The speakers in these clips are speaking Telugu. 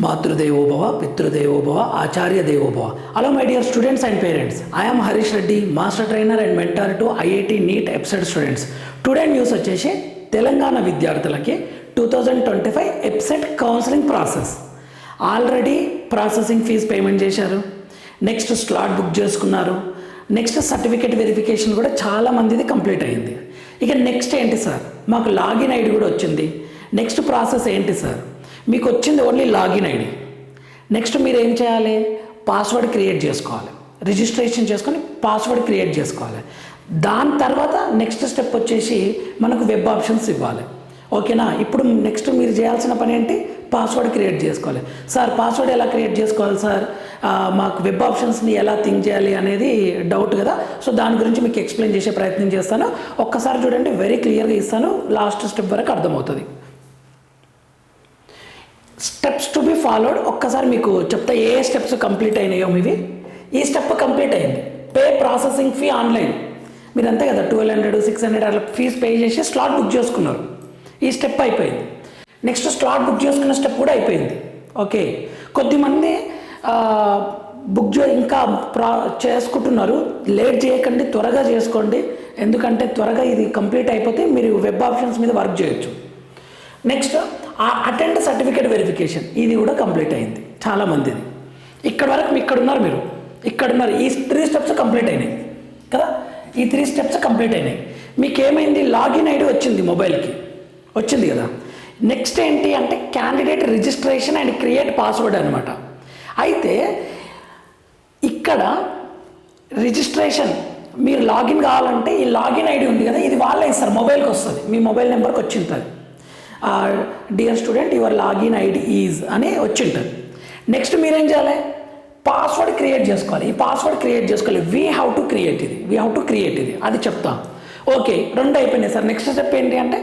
మాతృదేవోభవ పితృదేవోభవ ఆచార్య దేవోభవ hello my dear students and parents I'm Harish Reddy master trainer and mentor to IIT NEET EAPCET students today news వచ్చేసి తెలంగాణ విద్యార్థులకి two thousand twenty five EAPCET counselling process already processing fees payment చేశారు. నెక్స్ట్ స్లాట్ బుక్ చేసుకున్నారు. నెక్స్ట్ సర్టిఫికేట్ వెరిఫికేషన్ కూడా చాలా మందిది కంప్లీట్ అయింది. ఇక నెక్స్ట్ ఏంటి సార్ మాకు లాగిన్ ఐడి కూడా వచ్చింది. నెక్స్ట్ ప్రాసెస్ ఏంటి సార్ మీకు వచ్చింది ఓన్లీ లాగిన్ ఐడి నెక్స్ట్ మీరు ఏం చేయాలి? పాస్వర్డ్ క్రియేట్ చేసుకోవాలి. రిజిస్ట్రేషన్ చేసుకొని పాస్వర్డ్ క్రియేట్ చేసుకోవాలి. దాని తర్వాత నెక్స్ట్ స్టెప్ వచ్చేసి మనకు వెబ్ ఆప్షన్స్ ఇవ్వాలి. ఓకేనా ఇప్పుడు నెక్స్ట్ మీరు చేయాల్సిన పని ఏంటి? పాస్వర్డ్ క్రియేట్ చేసుకోవాలి. సార్ పాస్వర్డ్ ఎలా క్రియేట్ చేసుకోవాలి సార్ మాకు వెబ్ ఆప్షన్స్ని ఎలా థింక్ చేయాలి అనేది డౌట్ కదా? సో దాని గురించి మీకు ఎక్స్ప్లెయిన్ చేసే ప్రయత్నం చేస్తాను. ఒక్కసారి చూడండి వెరీ క్లియర్గా ఇస్తాను. లాస్ట్ స్టెప్ వరకు అర్థమవుతుంది. స్టెప్స్ టు బి ఫాలోడ్ ఒక్కసారి మీకు చెప్తా ఏ స్టెప్స్ కంప్లీట్ అయినాయో మీవి? ఈ స్టెప్ కంప్లీట్ అయింది. పే ప్రాసెసింగ్ ఫీ ఆన్లైన్ మీరు అంతే కదా ట్వెల్వ్ హండ్రెడ్ సిక్స్ హండ్రెడ్ అట్లా ఫీజ్ పే చేసి స్లాట్ బుక్ చేసుకున్నారు. ఈ స్టెప్ అయిపోయింది. నెక్స్ట్ స్లాట్ బుక్ చేసుకున్న స్టెప్ కూడా అయిపోయింది. ఓకే కొద్దిమంది బుక్ చే ఇంకా ప్రా చేసుకుంటున్నారు. లేట్ చేయకండి త్వరగా చేసుకోండి. ఎందుకంటే త్వరగా ఇది కంప్లీట్ అయిపోతే మీరు వెబ్ ఆప్షన్స్ మీద వర్క్ చేయొచ్చు. నెక్స్ట్ ఆ అటెండ్ సర్టిఫికేట్ వెరిఫికేషన్ ఇది కూడా కంప్లీట్ అయింది. చాలా మందిది. ఇక్కడ వరకు ఇక్కడ ఉన్నారు మీరు. ఇక్కడ ఉన్నారు. ఈ త్రీ స్టెప్స్ కంప్లీట్ అయినాయి. కదా? ఈ త్రీ స్టెప్స్ కంప్లీట్ అయినాయి. మీకు ఏమైంది లాగిన్ ఐడి వచ్చింది మొబైల్కి. వచ్చింది కదా? నెక్స్ట్ ఏంటి అంటే candidate registration and create password అనమాట అయితే ఇక్కడ రిజిస్ట్రేషన్ మీరు లాగిన్ కావాలంటే ఈ లాగిన్ ఐడి ఉంది కదా ఇది వాళ్ళే ఇస్తారు. మొబైల్కి వస్తుంది. మీ మొబైల్ నెంబర్కి వచ్చింది dear student your login ID is అని వచ్చి ఉంటుంది నెక్స్ట్ మీరేం చేయాలి? పాస్వర్డ్ క్రియేట్ చేసుకోవాలి. ఈ పాస్వర్డ్ క్రియేట్ చేసుకోవాలి. వీ హ్యావ్ టు క్రియేట్ ఇది. వీ హ్యావ్ టు క్రియేట్ ఇది. అది చెప్తాం. ఓకే రెండు అయిపోయినాయి సార్. నెక్స్ట్ స్టెప్ ఏంటి అంటే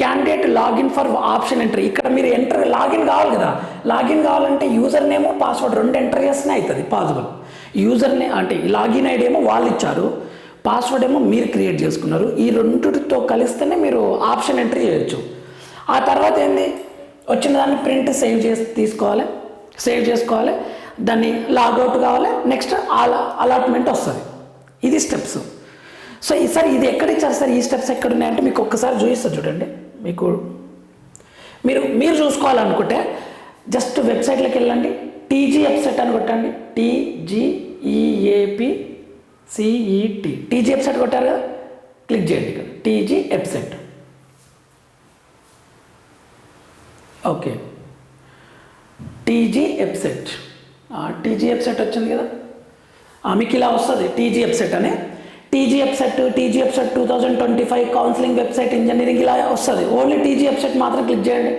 candidate login for option entry ఇక్కడ మీరు ఎంటర్ లాగిన్ కావాలి కదా. లాగిన్ కావాలంటే యూజర్ నేమ్ పాస్వర్డ్ రెండు ఎంటర్ చేస్తేనే అవుతుంది పాసిబుల్ యూజర్ నేమ్ అంటే లాగిన్ ఐడి ఏమో వాళ్ళు ఇచ్చారు. పాస్వర్డ్ ఏమో మీరు క్రియేట్ చేసుకున్నారు. ఈ రెండుతో కలిస్తేనే మీరు ఆప్షన్ ఎంట్రీ చేయొచ్చు. ఆ తర్వాత ఏంది? వచ్చిన దాన్ని ప్రింట్ సేవ్ చేసి తీసుకోవాలి. సేవ్ చేసుకోవాలి. దాన్ని లాగౌట్ కావాలి. నెక్స్ట్ అలా అలాట్మెంట్ వస్తుంది. ఇది స్టెప్స్ సో ఈ సార్ ఇది ఎక్కడ ఇచ్చారు సార్ ఈ స్టెప్స్ ఎక్కడ ఉన్నాయంటే మీకు ఒక్కసారి చూపిస్తారు చూడండి. మీకు మీరు మీరు చూసుకోవాలనుకుంటే జస్ట్ వెబ్సైట్లోకి వెళ్ళండి. టీజీ వెబ్సైట్ అని కొట్టండి. టీజీఈఏపి సిఈటి టీజీ వెబ్సైట్ కొట్టారు కదా? క్లిక్ చేయండి ఇక్కడ. TG website okay. TG EAPCET TG EAPCET వచ్చింది కదా? ఆమెకి మీకు ఇలా వస్తుంది టీజీ ఎప్సెట్ అని. TG EAPCET TG EAPCET two thousand twenty five counselling website engineering ఇలా వస్తుంది. ఓన్లీ టీజీ ఎప్సెట్ మాత్రం క్లిక్ చేయండి.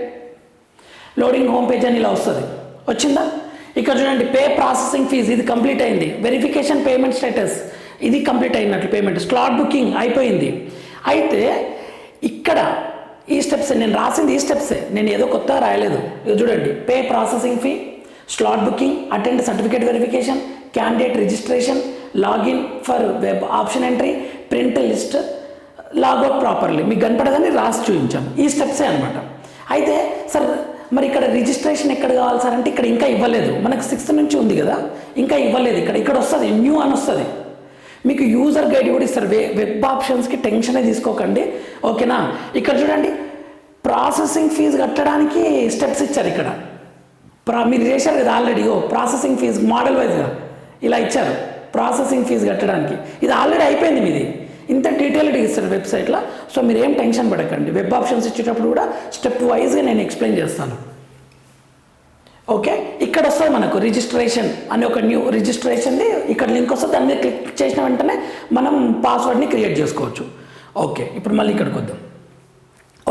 లోడింగ్ హోమ్ పేజ్ అని ఇలా వస్తుంది. వచ్చిందా? ఇక్కడ చూడండి పే ప్రాసెసింగ్ ఫీజ్ ఇది కంప్లీట్ అయింది. వెరిఫికేషన్ పేమెంట్ స్టేటస్ ఇది కంప్లీట్ అయినట్లు పేమెంట్ స్లాట్ బుకింగ్ అయిపోయింది. అయితే ఇక్కడ ఈ స్టెప్స్ నేను రాసింది ఈ స్టెప్సే నేను ఏదో కొత్తగా రాయలేదు. ఇది చూడండి. Pay processing fee slot booking attend certificate verification candidate registration login for web option entry print list logout properly మీకు కనపడదని రాసి చూపించాను. ఈ స్టెప్సే అనమాట అయితే సార్ మరి ఇక్కడ రిజిస్ట్రేషన్ ఎక్కడ కావాలి సార్ అంటే ఇక్కడ ఇంకా ఇవ్వలేదు. మనకు సిక్స్త్ నుంచి ఉంది కదా. ఇంకా ఇవ్వలేదు. ఇక్కడ ఇక్కడ వస్తుంది. న్యూ అని వస్తుంది. మీకు యూజర్ గైడ్ కూడా ఇస్తారు. వె వెబ్ ఆప్షన్స్కి టెన్షనే తీసుకోకండి. ఓకేనా ఇక్కడ చూడండి. ప్రాసెసింగ్ ఫీజు కట్టడానికి స్టెప్స్ ఇచ్చారు ఇక్కడ. ప్రా మీరు చేశారు కదా ఆల్రెడీ ఓ ప్రాసెసింగ్ ఫీజు మోడల్ వైజ్గా ఇలా ఇచ్చారు. ప్రాసెసింగ్ ఫీజు కట్టడానికి. ఇది ఆల్రెడీ అయిపోయింది మీది. ఇంత డీటెయిల్డ్ ఇస్తారు వెబ్సైట్లో సో మీరు ఏం టెన్షన్ పడకండి. వెబ్ ఆప్షన్స్ ఇచ్చేటప్పుడు కూడా స్టెప్ వైజ్గా నేను ఎక్స్ప్లెయిన్ చేస్తాను. ఓకే ఇక్కడ వస్తుంది మనకు రిజిస్ట్రేషన్ అని ఒక న్యూ రిజిస్ట్రేషన్ది ఇక్కడ లింక్ వస్తుంది. దాని మీద క్లిక్ చేసిన వెంటనే మనం పాస్వర్డ్ని క్రియేట్ చేసుకోవచ్చు. ఓకే ఇప్పుడు మళ్ళీ ఇక్కడికి వద్దాం.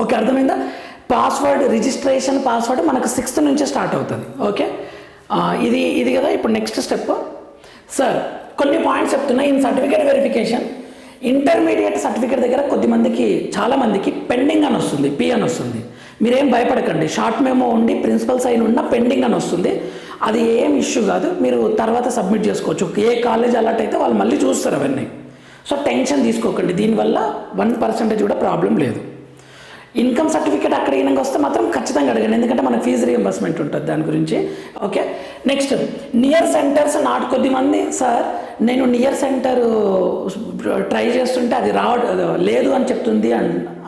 ఓకే అర్థమైందా? పాస్వర్డ్ రిజిస్ట్రేషన్ పాస్వర్డ్ మనకు సిక్స్త్ నుంచే స్టార్ట్ అవుతుంది. ఓకే ఇది ఇది కదా ఇప్పుడు నెక్స్ట్ స్టెప్ సార్ కొన్ని పాయింట్స్ చెప్తున్నా. In certificate verification intermediate certificate దగ్గర కొద్దిమందికి చాలామందికి పెండింగ్ అని వస్తుంది. పి అని వస్తుంది. మీరేం భయపడకండి. షార్ట్ మెమో ఉండి ప్రిన్సిపల్ సైన్ ఉన్న పెండింగ్ అని వస్తుంది. అది ఏం ఇష్యూ కాదు. మీరు తర్వాత సబ్మిట్ చేసుకోవచ్చు. ఏ కాలేజ్ అలర్ట్ అయితే వాళ్ళు మళ్ళీ చూస్తారు అవన్నీ. సో టెన్షన్ తీసుకోకండి. దీనివల్ల వన్ పర్సెంటేజ్ కూడా ప్రాబ్లం లేదు. ఇన్కమ్ సర్టిఫికేట్ అక్కడ ఈయనకి వస్తే మాత్రం ఖచ్చితంగా అడగండి. ఎందుకంటే మన ఫీజు రియంబర్స్మెంట్ ఉంటుంది దాని గురించి. Okay? Next near centres not కొద్ది మంది సార్ నేను నియర్ సెంటర్ ట్రై చేస్తుంటే అది రావ లేదు అని చెప్తుంది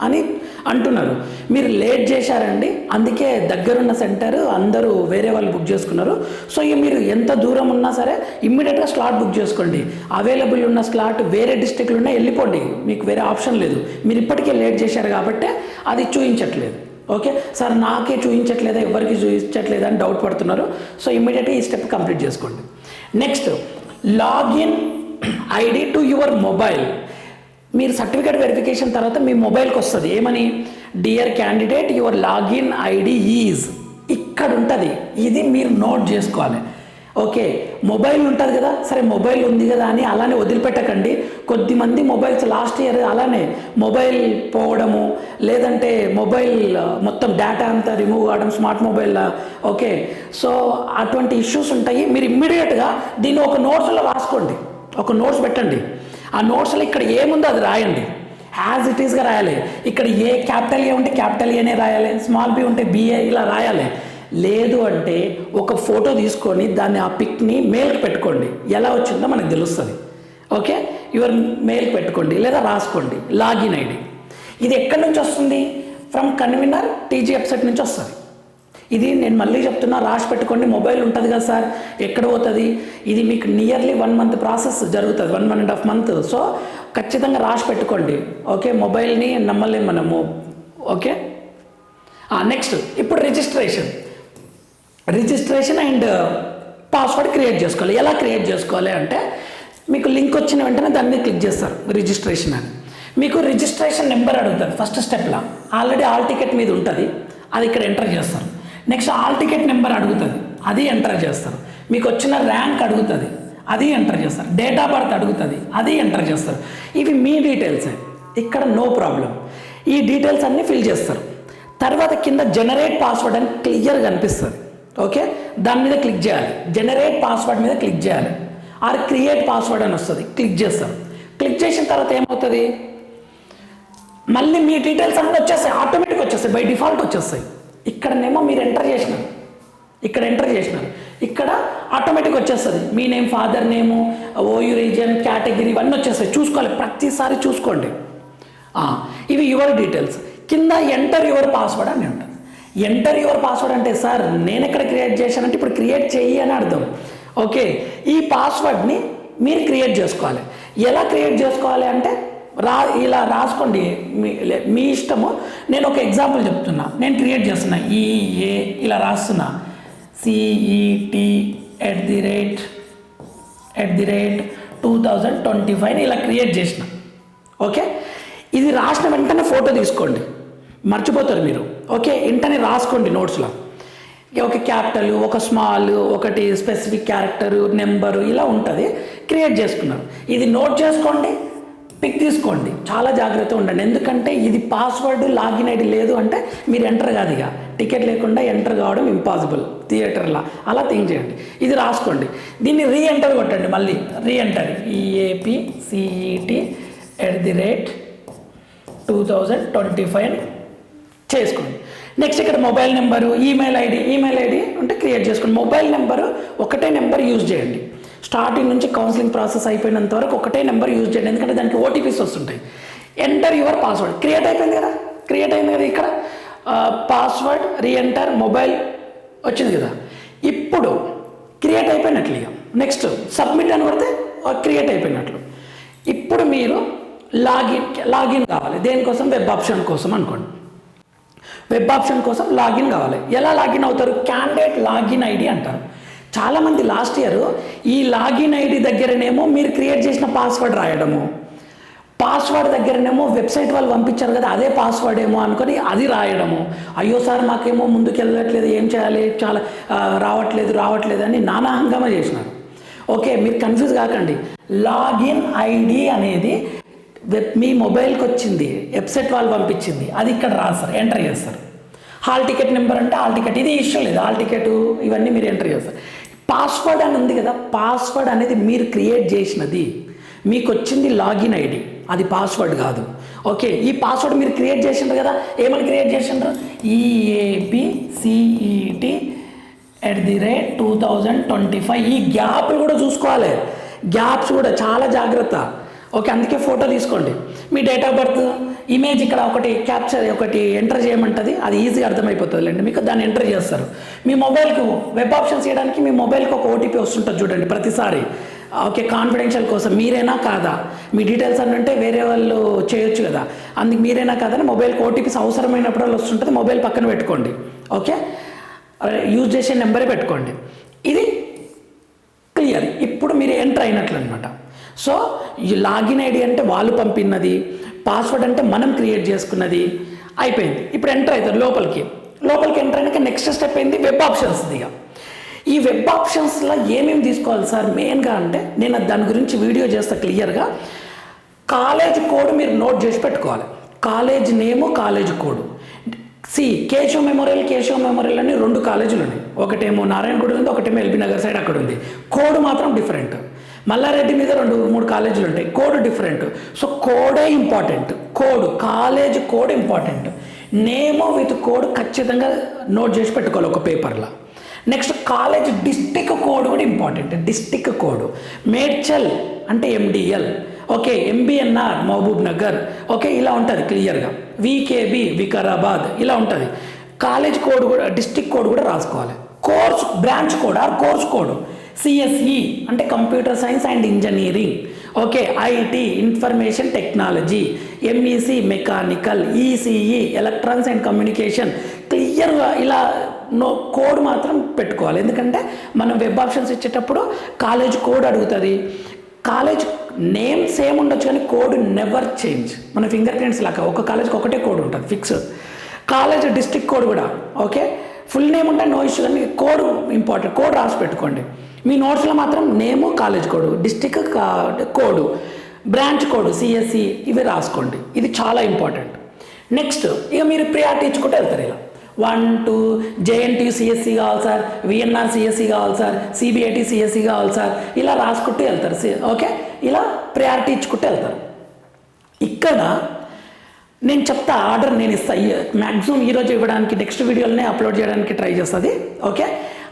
అని అంటున్నారు. మీరు లేట్ చేశారండి అందుకే దగ్గరున్న సెంటర్ అందరూ వేరే వాళ్ళు బుక్ చేసుకున్నారు. సో ఇక మీరు ఎంత దూరం ఉన్నా సరే ఇమ్మీడియట్గా స్లాట్ బుక్ చేసుకోండి. అవైలబుల్ ఉన్న స్లాట్ వేరే డిస్టిక్లో ఉన్నా వెళ్ళిపోండి. మీకు వేరే ఆప్షన్ లేదు. మీరు ఇప్పటికే లేట్ చేశారు కాబట్టి అది చూపించట్లేదు ఓకే? సార్ నాకే చూపించట్లేదా ఎవరికి చూపించట్లేదా అని డౌట్ పడుతున్నారు. సో ఇమ్మీడియట్గా ఈ స్టెప్ కంప్లీట్ చేసుకోండి. Next login ID to your mobile. మీరు సర్టిఫికేట్ వెరిఫికేషన్ తర్వాత మీ మొబైల్కి వస్తుంది. ఏమని? Dear candidate your login ID is ఇక్కడ ఉంటుంది ఇది మీరు నోట్ చేసుకోవాలి. ఓకే మొబైల్ ఉంటుంది కదా? సరే మొబైల్ ఉంది కదా అని అలానే వదిలిపెట్టకండి. కొద్దిమంది మొబైల్స్ లాస్ట్ ఇయర్ అలానే మొబైల్ పోవడము లేదంటే మొబైల్ మొత్తం డేటా అంతా రిమూవ్ కావడం స్మార్ట్ మొబైల్ ఓకే. సో అటువంటి ఇష్యూస్ ఉంటాయి. మీరు ఇమ్మీడియట్గా దీన్ని ఒక నోట్స్లో రాసుకోండి. ఒక నోట్స్ పెట్టండి. ఆ నోట్స్లో ఇక్కడ ఏముందో అది రాయండి. యాజ్ ఇట్ ఈస్గా రాయాలి. ఇక్కడ ఏ క్యాపిటల్ ఏ ఉంటే క్యాపిటల్ ఏనే రాయాలి. స్మాల్ బి ఉంటే బిఏ ఇలా రాయాలి. లేదు అంటే ఒక ఫోటో తీసుకొని దాన్ని ఆ పిక్ని మెయిల్కి పెట్టుకోండి. ఎలా వచ్చిందో మనకు తెలుస్తుంది. ఓకే యువర్ మెయిల్ పెట్టుకోండి లేదా రాసుకోండి. లాగిన్ ఐడి ఇది ఎక్కడి నుంచి వస్తుంది? ఫ్రమ్ కన్వీనర్ టీజీ వెబ్సైట్ నుంచి వస్తుంది. ఇది నేను మళ్ళీ చెప్తున్నా రాసి పెట్టుకోండి మొబైల్ ఉంటుంది కదా సార్ ఎక్కడ పోతుంది? ఇది మీకు నియర్లీ వన్ మంత్ ప్రాసెస్ జరుగుతుంది one one and half month so ఖచ్చితంగా రాసి పెట్టుకోండి. ఓకే మొబైల్ని నమ్మలేం మనము. ఓకే నెక్స్ట్ ఇప్పుడు registration registration and password create చేసుకోవాలి. ఎలా క్రియేట్ చేసుకోవాలి అంటే మీకు లింక్ వచ్చిన వెంటనే దాని మీద క్లిక్ చేస్తారు రిజిస్ట్రేషన్ అని. మీకు రిజిస్ట్రేషన్ నెంబర్ అడుగుతారు ఫస్ట్ స్టెప్లో ఆల్రెడీ ఆల్ టికెట్ మీద ఉంటుంది అది ఇక్కడ ఎంటర్ చేస్తారు. నెక్స్ట్ ఆల్ టికెట్ నెంబర్ అడుగుతుంది. అది ఎంటర్ చేస్తారు. మీకు వచ్చిన ర్యాంక్ అడుగుతుంది. అది ఎంటర్ చేస్తారు. డేట్ ఆఫ్ బర్త్ అడుగుతుంది. అది ఎంటర్ చేస్తారు. ఇవి మీ డీటెయిల్సే. ఇక్కడ నో ప్రాబ్లం. ఈ డీటెయిల్స్ అన్నీ ఫిల్ చేస్తారు. తర్వాత కింద జనరేట్ పాస్వర్డ్ అని క్లియర్గా కనిపిస్తుంది. ఓకే? దాని మీద క్లిక్ చేయాలి. జనరేట్ పాస్వర్డ్ మీద క్లిక్ చేయాలి. ఆర్ క్రియేట్ పాస్వర్డ్ అని వస్తుంది. క్లిక్ చేస్తారు. క్లిక్ చేసిన తర్వాత ఏమవుతుంది? మళ్ళీ మీ డీటెయిల్స్ అన్నీ వచ్చేస్తాయి. ఆటోమేటిక్ వచ్చేస్తాయి. బై డిఫాల్ట్ వచ్చేస్తాయి. ఇక్కడనేమో మీరు ఎంటర్ చేసినారు. ఇక్కడ ఎంటర్ చేసినారు. ఇక్కడ ఆటోమేటిక్ వచ్చేస్తుంది. మీ name father name OU region category ఇవన్నీ వచ్చేస్తాయి. చూసుకోవాలి. ప్రతిసారి చూసుకోండి. ఇవి యువర్ డీటెయిల్స్ కింద ఎంటర్ యువర్ పాస్వర్డ్ అని ఉంటుంది. ఎంటర్ యువర్ పాస్వర్డ్ అంటే సార్ నేను ఎక్కడ క్రియేట్ చేశానంటే ఇప్పుడు క్రియేట్ చెయ్యి అని అర్థం. ఓకే ఈ పాస్వర్డ్ని మీరు క్రియేట్ చేసుకోవాలి. ఎలా క్రియేట్ చేసుకోవాలి అంటే రా ఇలా రాసుకోండి. మీ లే- మీ ఇష్టము. నేను ఒక ఎగ్జాంపుల్ చెప్తున్నా. నేను క్రియేట్ చేస్తున్నా. ఈఏ ఇలా రాస్తున్నా. CET at the rate at the rate two thousand twenty five ఇలా క్రియేట్ చేసిన. ఓకే ఇది రాసిన వెంటనే ఫోటో తీసుకోండి. మర్చిపోతారు మీరు. ఓకే వెంటనే రాసుకోండి నోట్స్లో ఒక క్యాపిటల్ ఒక స్మాల్ ఒకటి స్పెసిఫిక్ క్యారెక్టర్ నెంబరు ఇలా ఉంటుంది. క్రియేట్ చేసుకున్నారు. ఇది నోట్ చేసుకోండి. పిక్ తీసుకోండి. చాలా జాగ్రత్తగా ఉండండి. ఎందుకంటే ఇది పాస్వర్డ్ లాగిన్ ఐడి లేదు అంటే మీరు ఎంటర్ కాదు ఇక. టికెట్ లేకుండా ఎంటర్ కావడం ఇంపాసిబుల్ థియేటర్లో అలా థింక్ చేయండి. ఇది రాసుకోండి. దీన్ని రీ ఎంటర్ కొట్టండి మళ్ళీ. Re enter EAP CET at the rate two thousand twenty five చేసుకోండి. నెక్స్ట్ ఇక్కడ mobile number email ID. Email ID అంటే క్రియేట్ చేసుకోండి. మొబైల్ నెంబరు ఒకటే నెంబర్ యూజ్ చేయండి. స్టార్టింగ్ నుంచి కౌన్సిలింగ్ ప్రాసెస్ అయిపోయినంత వరకు ఒకటే నెంబర్ యూజ్ చేయండి. ఎందుకంటే దానికి ఓటీపీస్ వస్తుంటాయి. ఎంటర్ యువర్ పాస్వర్డ్ క్రియేట్ అయిపోయింది కదా? క్రియేట్ అయింది కదా ఇక్కడ? పాస్వర్డ్ రీఎంటర్ మొబైల్ వచ్చింది కదా? ఇప్పుడు క్రియేట్ అయిపోయినట్లు ఇక. నెక్స్ట్ సబ్మిట్ అని పడితే క్రియేట్ అయిపోయినట్లు. ఇప్పుడు మీరు లాగిన్ లాగిన్ కావాలి. దేనికోసం? వెబ్ ఆప్షన్ కోసం అనుకోండి. వెబ్ ఆప్షన్ కోసం లాగిన్ కావాలి. ఎలా లాగిన్ అవుతారు? క్యాండిడేట్ లాగిన్ ఐడి అంటారు. చాలామంది లాస్ట్ ఇయర్ ఈ లాగిన్ ఐడి దగ్గరనేమో మీరు క్రియేట్ చేసిన పాస్వర్డ్ రాయడము. పాస్వర్డ్ దగ్గరనేమో వెబ్సైట్ వాళ్ళు పంపించారు కదా అదే పాస్వర్డ్ ఏమో అనుకొని అది రాయడము. అయ్యో సార్ మాకేమో ముందుకు వెళ్ళట్లేదు ఏం చేయాలి చాలా రావట్లేదు రావట్లేదు అని నానా హంగామా చేసినారు. ఓకే మీరు కన్ఫ్యూజ్ కాకండి. లాగిన్ ఐడి అనేది వెబ్ మీ మొబైల్కి వచ్చింది వెబ్సైట్ వాళ్ళు పంపించింది అది ఇక్కడ రాస్తారు ఎంటర్ చేస్తారు. హాల్ టికెట్ నెంబర్ అంటే హాల్ టికెట్ ఇది ఇష్యూ లేదు హాల్ టికెట్ ఇవన్నీ మీరు ఎంటర్ చేస్తారు. పాస్వర్డ్ అని ఉంది కదా పాస్వర్డ్ అనేది మీరు క్రియేట్ చేసినది. మీకు వచ్చింది లాగిన్ ఐడి అది పాస్వర్డ్ కాదు. ఓకే ఈ పాస్వర్డ్ మీరు క్రియేట్ చేసిండ్రు కదా ఏమని క్రియేట్ చేసిండ్రు? EAPCET at the rate two thousand twenty five ఈ గ్యాప్లు కూడా చూసుకోవాలి. గ్యాప్స్ కూడా చాలా జాగ్రత్త. ఓకే అందుకే ఫోటో తీసుకోండి. మీ డేట్ ఆఫ్ బర్త్? ఇమేజ్ ఇక్కడ ఒకటి క్యాప్చర్ ఒకటి ఎంటర్ చేయమంటుంది అది ఈజీగా అర్థమైపోతుంది మీకు దాన్ని ఎంటర్ చేస్తారు. మీ మొబైల్కి వెబ్ ఆప్షన్స్ చేయడానికి మీ మొబైల్కి ఒక ఓటీపీ వస్తుంటుంది చూడండి ప్రతిసారి. ఓకే కాన్ఫిడెన్షియల్ కోసం మీరేనా కాదా? మీ డీటెయిల్స్ అని అంటే వేరే వాళ్ళు చేయొచ్చు కదా. అందుకు మీరేనా కాదని మొబైల్కి ఓటీపీస్ అవసరమైనప్పుడు వాళ్ళు వస్తుంటుంది మొబైల్ పక్కన పెట్టుకోండి. ఓకే? యూజ్ చేసే నెంబరే పెట్టుకోండి. ఇది క్లియర్ ఇప్పుడు మీరు ఎంటర్ అయినట్లు అనమాట సో ఈ లాగిన్ ఐడి అంటే వాళ్ళు పంపినది పాస్వర్డ్ అంటే మనం క్రియేట్ చేసుకున్నది. అయిపోయింది. ఇప్పుడు ఎంటర్ అవుతారు లోపలికి. లోపలికి ఎంటర్ అయినాక నెక్స్ట్ స్టెప్ అయింది వెబ్ ఆప్షన్స్ దిగా ఈ వెబ్ ఆప్షన్స్లో ఏమేమి తీసుకోవాలి సార్? మెయిన్గా అంటే నేను దాని గురించి వీడియో చేస్తా క్లియర్గా కాలేజ్ కోడ్ మీరు నోట్ చేసి పెట్టుకోవాలి. College name college code C Keshav memorial Keshav memorial అని రెండు కాలేజీలు ఉన్నాయి. ఒకటేమో నారాయణగూడ ఉంది ఒకటేమో ఎల్బీ నగర్ సైడ్ అక్కడ ఉంది. కోడ్ మాత్రం డిఫరెంట్ మల్లారెడ్డి మీద రెండు మూడు కాలేజీలు ఉంటాయి. Code different. సో కోడే important. Code college code important. Name with code ఖచ్చితంగా నోట్ చేసి పెట్టుకోవాలి ఒక పేపర్లో. నెక్స్ట్ కాలేజ్ డిస్టిక్ కోడ్ కూడా ఇంపార్టెంట్. District code. మేడ్చల్ అంటే MDL okay MBNR Mahabubnagar. Okay ఇలా ఉంటుంది క్లియర్గా. వికేబి వికారాబాద్ ఇలా ఉంటుంది. కాలేజ్ కోడ్ కూడా డిస్టిక్ కోడ్ కూడా రాసుకోవాలి. Course branch code or course code. CSE అంటే computer science and engineering okay IT information technology MEC mechanical ECE electronics and communication క్లియర్గా ఇలా నో కోడ్ మాత్రం పెట్టుకోవాలి. ఎందుకంటే మనం వెబ్ ఆప్షన్స్ ఇచ్చేటప్పుడు కాలేజ్ కోడ్ అడుగుతుంది. కాలేజ్ నేమ్ సేమ్ ఉండొచ్చు కానీ కోడ్ నెవర్ చేంజ్ మన ఫింగర్ ప్రింట్స్ లాగా ఒక కాలేజ్కి ఒకటే కోడ్ ఉంటుంది ఫిక్స్ కాలేజ్ డిస్ట్రిక్ట్ కోడ్ కూడా ఓకే ఫుల్ నేమ్ ఉంటే నో ఇష్యూ కానీ కోడ్ ఇంపార్టెంట్ కోడ్ రాసి పెట్టుకోండి. మీ నోట్స్లో మాత్రం name college code district code branch code CSE ఇవి రాసుకోండి. ఇది చాలా ఇంపార్టెంట్. నెక్స్ట్ ఇక మీరు ప్రియారిటీ ఇచ్చుకుంటూ వెళ్తారు ఇలా. వన్ టూ జేఎన్టీ సిఎస్సి కావాలి సార్ విఎన్ఆర్ సిఎస్సి కావాలి సార్ సిబిఐటి సిఎస్సి కావాలి సార్ ఇలా రాసుకుంటూ వెళ్తారు. ఓకే? ఇలా ప్రయారిటీ ఇచ్చుకుంటూ వెళ్తారు. ఇక్కడ నేను చెప్తా ఆర్డర్ నేను ఇస్తా. మ్యాక్సిమం ఈరోజు ఇవ్వడానికి నెక్స్ట్ వీడియోలనే అప్లోడ్ చేయడానికి ట్రై చేస్తుంది ఓకే?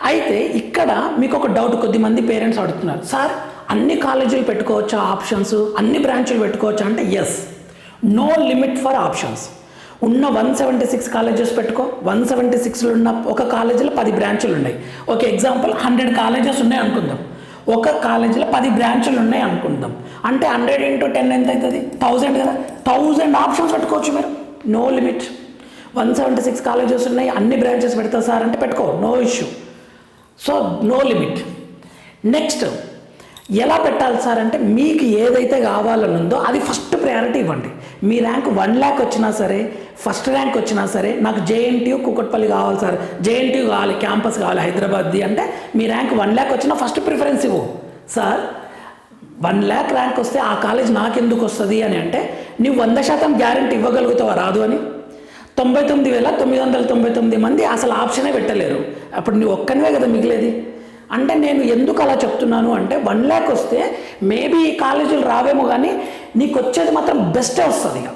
అయితే ఇక్కడ మీకు ఒక డౌట్ కొద్దిమంది పేరెంట్స్ అడుగుతున్నారు. సార్ అన్ని కాలేజీలు పెట్టుకోవచ్చా ఆప్షన్స్? అన్ని బ్రాంచులు పెట్టుకోవచ్చా? అంటే yes no limit for options ఉన్న వన్ సెవెంటీ సిక్స్ కాలేజెస్ పెట్టుకో. వన్ సెవెంటీ సిక్స్లో ఉన్న ఒక కాలేజీలో పది బ్రాంచులు ఉన్నాయి. ఒక ఎగ్జాంపుల్ హండ్రెడ్ కాలేజెస్ ఉన్నాయి అనుకుందాం. ఒక కాలేజీలో పది బ్రాంచులు ఉన్నాయి అనుకుందాం. అంటే హండ్రెడ్ ఇంటూ టెన్ ఎంత అవుతుంది థౌజండ్ కదా. థౌజండ్ ఆప్షన్స్ పెట్టుకోవచ్చు మీరు. No limit one seventy six colleges ఉన్నాయి. అన్ని బ్రాంచెస్ పెడతా సార్ అంటే పెట్టుకో. No issue so no limit next ఎలా పెట్టాలి సార్ అంటే మీకు ఏదైతే కావాలని ఉందో అది ఫస్ట్ ప్రయారిటీ ఇవ్వండి. మీ ర్యాంక్ వన్ ల్యాక్ వచ్చినా సరే ఫస్ట్ ర్యాంక్ వచ్చినా సరే నాకు జేఎన్టీయూ కుకట్పల్లి కావాలి సార్. జేఎన్టీయూ కావాలి క్యాంపస్ కావాలి హైదరాబాద్ది అంటే మీ ర్యాంక్ వన్ ల్యాక్ వచ్చినా ఫస్ట్ ప్రిఫరెన్స్ ఇవ్వు. సార్ వన్ ల్యాక్ ర్యాంక్ వస్తే ఆ కాలేజ్ నాకెందుకు వస్తుంది అని అంటే నువ్వు వంద శాతం గ్యారెంటీ ఇవ్వగలుగుతావా రాదు అని? తొంభై తొమ్మిది వేల తొమ్మిది వందల తొంభై తొమ్మిది మంది అసలు ఆప్షనే పెట్టలేరు. అప్పుడు నువ్వు ఒక్కనివే కదా మిగిలేది? అంటే నేను ఎందుకు అలా చెప్తున్నాను అంటే వన్ ల్యాక్ వస్తే మేబీ ఈ కాలేజీలు రావేమో కానీ నీకు వచ్చేది మాత్రం బెస్టే వస్తుంది ఇక.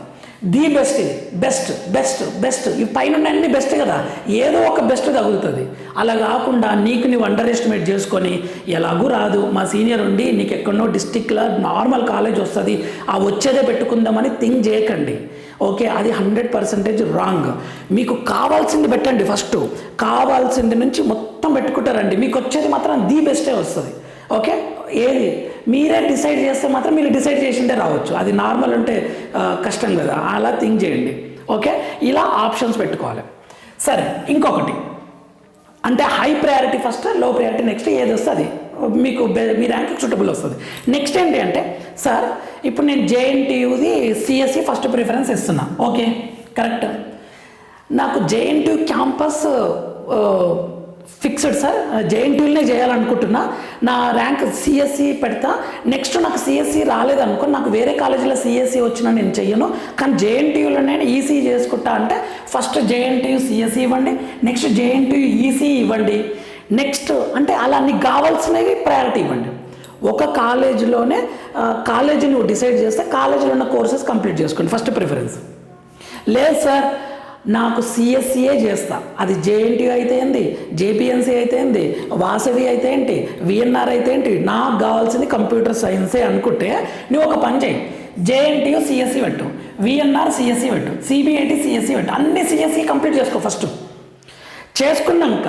ది బెస్ట్ ఇది. Best best best. ఈ పైన అన్ని బెస్ట్ కదా. ఏదో ఒక బెస్ట్ తగులుతుంది. అలా కాకుండా నీకు నువ్వు అండర్ ఎస్టిమేట్ చేసుకొని ఎలాగూ రాదు. మా సీనియర్ ఉండి నీకు ఎక్కడో డిస్టిక్లో నార్మల్ కాలేజ్ వస్తుంది. ఆ వచ్చేదే పెట్టుకుందామని థింక్ చేయకండి. ఓకే అది హండ్రెడ్ పర్సెంటేజ్ రాంగ్. మీకు కావాల్సింది పెట్టండి ఫస్ట్. కావాల్సింది నుంచి మొత్తం పెట్టుకుంటారండి. మీకు వచ్చేది మాత్రం ది బెస్టే వస్తుంది. ఓకే? ఏది? మీరే డిసైడ్ చేస్తే మాత్రం మీరు డిసైడ్ చేసింటే రావచ్చు. అది నార్మల్ ఉంటే కష్టం కదా. అలా థింక్ చేయండి. ఓకే? ఇలా ఆప్షన్స్ పెట్టుకోవాలి. సరే ఇంకొకటి. అంటే హై ప్రయారిటీ ఫస్ట్లో ప్రయారిటీ నెక్స్ట్ ఏది వస్తుంది? మీకు మీ ర్యాంక్ సూటబుల్ వస్తుంది. నెక్స్ట్ ఏంటి అంటే సార్ ఇప్పుడు నేను జేఎన్టీయూది సిఎస్సి ఫస్ట్ ప్రిఫరెన్స్ ఇస్తున్నా. ఓకే? కరెక్ట్. నాకు జేఎన్టీయూ క్యాంపస్ ఫిక్స్డ్ సార్. జేఎన్టీయూనే చేయాలనుకుంటున్నా. నా ర్యాంక్ సిఎస్సి పెడతా. నెక్స్ట్ నాకు సిఎస్సి రాలేదనుకో నాకు వేరే కాలేజీలో సిఎస్సి వచ్చినా నేను చెయ్యను. కానీ జేఎన్టీయూలో నేను ఈసీ చేసుకుంటా అంటే ఫస్ట్ జేఎన్టీయూ సిఎస్సి ఇవ్వండి. నెక్స్ట్ జేఎన్టీయూ ఈసీ ఇవ్వండి. నెక్స్ట్ అంటే అలా నీకు కావాల్సినవి ప్రయారిటీ ఇవ్వండి. ఒక కాలేజీలోనే కాలేజీ నువ్వు డిసైడ్ చేస్తే కాలేజీలో ఉన్న కోర్సెస్ కంప్లీట్ చేసుకోండి. ఫస్ట్ ప్రిఫరెన్స్ లేదు సార్ నాకు సిఎస్సిఏ చేస్తా. అది జేఎన్టీ అయితే ఏంది? జేపీఎన్సీ అయితే ఏంది? వాసవి అయితే ఏంటి? విఎన్ఆర్ అయితే ఏంటి? నాకు కావాల్సింది కంప్యూటర్ సైన్సే అనుకుంటే నువ్వు ఒక పని చేయి. జేఎన్టీయు సిఎస్సి పెట్టు. విఎన్ఆర్ సిఎస్సి పెట్టు. సిబిఐటి సిఎస్సి పెట్టు. అన్ని సిఎస్సి కంప్లీట్ చేసుకో ఫస్ట్ చేసుకున్నాక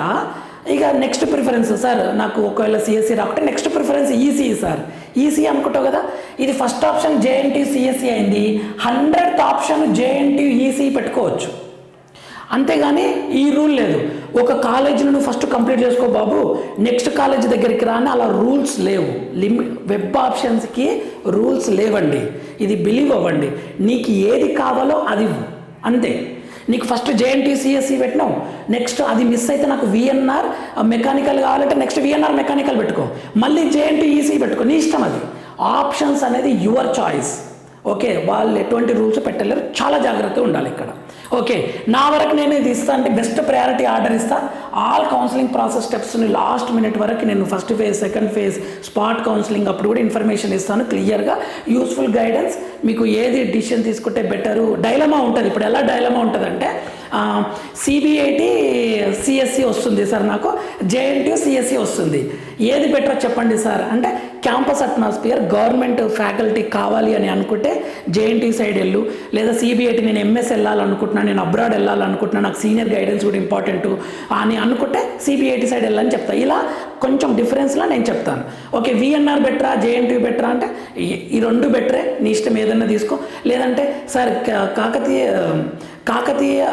ఇక నెక్స్ట్ ప్రిఫరెన్స్ సార్ నాకు ఒకవేళ సిఎస్సి రాకుంటే next preference EC sir EC అనుకుంటావు కదా? ఇది ఫస్ట్ ఆప్షన్ జేఎన్టీ సిఎస్సి అయింది. హండ్రెడ్ ఆప్షన్ జేఎన్టీ ఈసీ పెట్టుకోవచ్చు. అంతేగాని ఈ రూల్ లేదు. ఒక కాలేజీని నువ్వు ఫస్ట్ కంప్లీట్ చేసుకో బాబు. నెక్స్ట్ కాలేజ్ దగ్గరికి రాని అలా రూల్స్ లేవు. లిమి వెబ్ ఆప్షన్స్కి రూల్స్ లేవండి. ఇది బిలీవ్ అవ్వండి. నీకు ఏది కావాలో అది అంతే. నీకు ఫస్ట్ జేఎన్టీ పెట్టినావు. నెక్స్ట్ అది మిస్ అయితే నాకు విఎన్ఆర్ మెకానికల్ కావాలంటే నెక్స్ట్ విఎన్ఆర్ మెకానికల్ పెట్టుకో. మళ్ళీ జేఎన్టీ ఈసీ పెట్టుకో. నీ ఇష్టం అది. ఆప్షన్స్ అనేది యువర్ చాయిస్ ఓకే వాళ్ళు ఎటువంటి రూల్స్ పెట్టలేరు. చాలా జాగ్రత్తగా ఉండాలి ఇక్కడ. ఓకే నా వరకు నేను ఇది ఇస్తా అంటే బెస్ట్ ప్రయారిటీ ఆర్డర్ ఇస్తా. ఆల్ కౌన్సిలింగ్ ప్రాసెస్ స్టెప్స్ని లాస్ట్ మినిట్ వరకు నేను first phase second phase spot counselling అప్పుడు కూడా ఇన్ఫర్మేషన్ ఇస్తాను క్లియర్గా యూస్ఫుల్ గైడెన్స్ మీకు ఏది డిసిషన్ తీసుకుంటే బెటరు డైలమా ఉంటుంది. ఇప్పుడు ఎలా డైలమా ఉంటుందంటే సిబిఐటి సిఎస్సి వస్తుంది సార్ నాకు జేఎన్టీ సిఎస్సి వస్తుంది. ఏది బెటర్ చెప్పండి సార్? అంటే క్యాంపస్ అట్మాస్ఫియర్ గవర్నమెంట్ ఫ్యాకల్టీ కావాలి అని అనుకుంటే జేఎన్టీ సైడ్ వెళ్ళు. లేదా సిబిఐటి నేను ఎంఎస్ వెళ్ళాలనుకుంటున్నాను నేను అబ్రాడ్ వెళ్ళాలనుకుంటున్నాను నాకు సీనియర్ గైడెన్స్ కూడా ఇంపార్టెంట్ అని అనుకుంటే సిబిఐటి సైడ్ వెళ్ళని చెప్తాను ఇలా కొంచెం డిఫరెన్స్లా నేను చెప్తాను. ఓకే విఎన్ఆర్ బెటరా జేఎన్టీ బెటరా అంటే ఈ- రెండు బెటరే నీ ఇష్టం ఏదన్నా తీసుకో. లేదంటే సార్ కాకతీయ కాకతీయ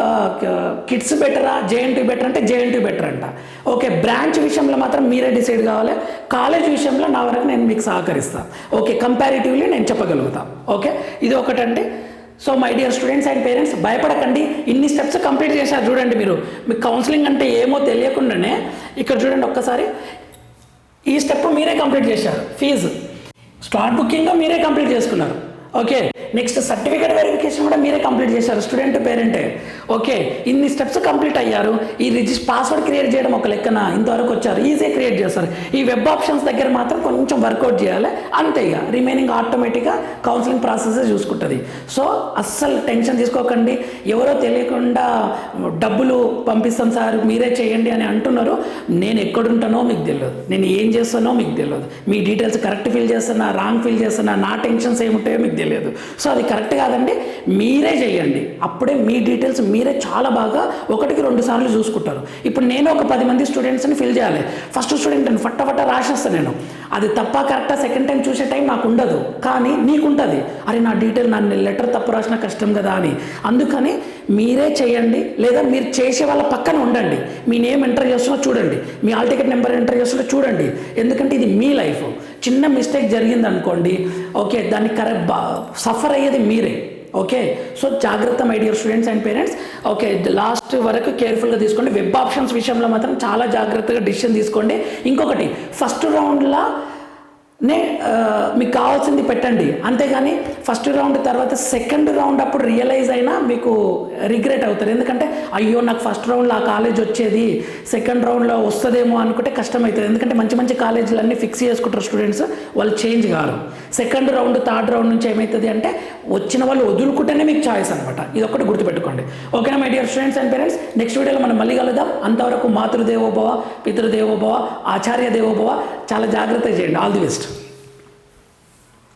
కిడ్స్ బెటరా జేఎన్టీ బెటర్ అంటే జేఎన్టీ బెటర్ అంట. ఓకే బ్రాంచ్ విషయంలో మాత్రం మీరే డిసైడ్ కావాలి. కాలేజ్ విషయంలో నా వరకు నేను మీకు సహకరిస్తాను ఓకే కంపారిటివ్లీ నేను చెప్పగలుగుతాను ఓకే ఇది ఒకటండి. So my dear students and parents భయపడకండి. ఇన్ని స్టెప్స్ కంప్లీట్ చేశారు చూడండి మీరు. మీకు కౌన్సిలింగ్ అంటే ఏమో తెలియకుండానే ఇక్కడ చూడండి ఒక్కసారి. ఈ స్టెప్ మీరే కంప్లీట్ చేశారు. ఫీజు. స్టార్ట్ బుకింగ్ మీరే కంప్లీట్ చేసుకున్నారు. ఓకే నెక్స్ట్ సర్టిఫికేట్ వెరిఫికేషన్ కూడా మీరే కంప్లీట్ చేశారు. స్టూడెంట్ పేరెంటే ఓకే ఇన్ని స్టెప్స్ కంప్లీట్ అయ్యారు. ఈ రిజిస్టర్ పాస్వర్డ్ క్రియేట్ చేయడం ఒక లెక్కన ఇంతవరకు వచ్చారు. ఈజీ క్రియేట్ చేస్తారు ఈ వెబ్ ఆప్షన్స్ దగ్గర మాత్రం కొంచెం వర్కౌట్ చేయాలి. అంతే ఇక రిమైనింగ్ ఆటోమేటిక్గా కౌన్సిలింగ్ ప్రాసెస్ చూసుకుంటుంది. సో అస్సలు టెన్షన్ తీసుకోకండి. ఎవరో తెలియకుండా డబ్బులు పంపిస్తాం సార్ మీరే చేయండి అని అంటున్నారు. నేను ఎక్కడుంటానో మీకు తెలియదు. నేను ఏం చేస్తానో మీకు తెలియదు. మీ డీటెయిల్స్ కరెక్ట్ ఫిల్ చేస్తున్నా రాంగ్ ఫిల్ చేస్తున్నా నా టెన్షన్స్ ఏముంటాయో మీకు తెలియదు సో అది కరెక్ట్ కాదండి. మీరే చేయండి. అప్పుడే మీ డీటెయిల్స్ మీరే చాలా బాగా ఒకటికి రెండు సార్లు చూసుకుంటారు. ఇప్పుడు నేను ఒక పది మంది స్టూడెంట్స్ని ఫిల్ చేయాలి. ఫస్ట్ స్టూడెంట్ అని రాసేస్తాను నేను. అది తప్ప కరెక్టా సెకండ్ టైం చూసే టైం నాకు ఉండదు. కానీ నీకు ఉంటుంది అరే నా డీటెయిల్ నా లెటర్ తప్పు రాసిన కష్టం కదా అని. అందుకని మీరే చేయండి. లేదా మీరు చేసే వాళ్ళ పక్కన ఉండండి. మీ నేమ్ ఎంటర్ చేస్తున్నా చూడండి. మీ ఆల్ టికెట్ నెంబర్ ఎంటర్ చేస్తున్నా చూడండి. ఎందుకంటే ఇది మీ లైఫ్ చిన్న మిస్టేక్ జరిగింది అనుకోండి ఓకే దాన్ని కరెక్ట్ సఫర్ అయ్యేది మీరే ఓకే? సో జాగ్రత్త my dear students and parents okay last వరకు కేర్ఫుల్గా తీసుకోండి. వెబ్ ఆప్షన్స్ విషయంలో మాత్రం చాలా జాగ్రత్తగా డిసిషన్ తీసుకోండి. ఇంకొకటి ఫస్ట్ రౌండ్లో నే మీకు కావాల్సింది పెట్టండి. అంతేగాని ఫస్ట్ రౌండ్ తర్వాత సెకండ్ రౌండ్ అప్పుడు రియలైజ్ అయినా మీకు రిగ్రెట్ అవుతారు. ఎందుకంటే అయ్యో నాకు ఫస్ట్ రౌండ్లో ఆ కాలేజ్ వచ్చేది సెకండ్ రౌండ్లో వస్తుందేమో అనుకుంటే కష్టమవుతుంది ఎందుకంటే మంచి మంచి కాలేజీలన్నీ ఫిక్స్ చేసుకుంటారు స్టూడెంట్స్ వాళ్ళు చేంజ్ కారు. సెకండ్ రౌండ్ థర్డ్ రౌండ్ నుంచి ఏమవుతుంది అంటే వచ్చిన వాళ్ళు వదులుకుంటేనే మీకు చాయిస్ అనమాట ఇది ఒకటి గుర్తుపెట్టుకోండి. ఓకేనా my dear students and parents? Next వీడియోలో మనం మళ్ళీ కలుద్దాం. అంతవరకు మాతృదేవోభవ పితృదేవోభవ ఆచార్య దేవోభవ చాలా జాగ్రత్తగా చేయండి. All the best.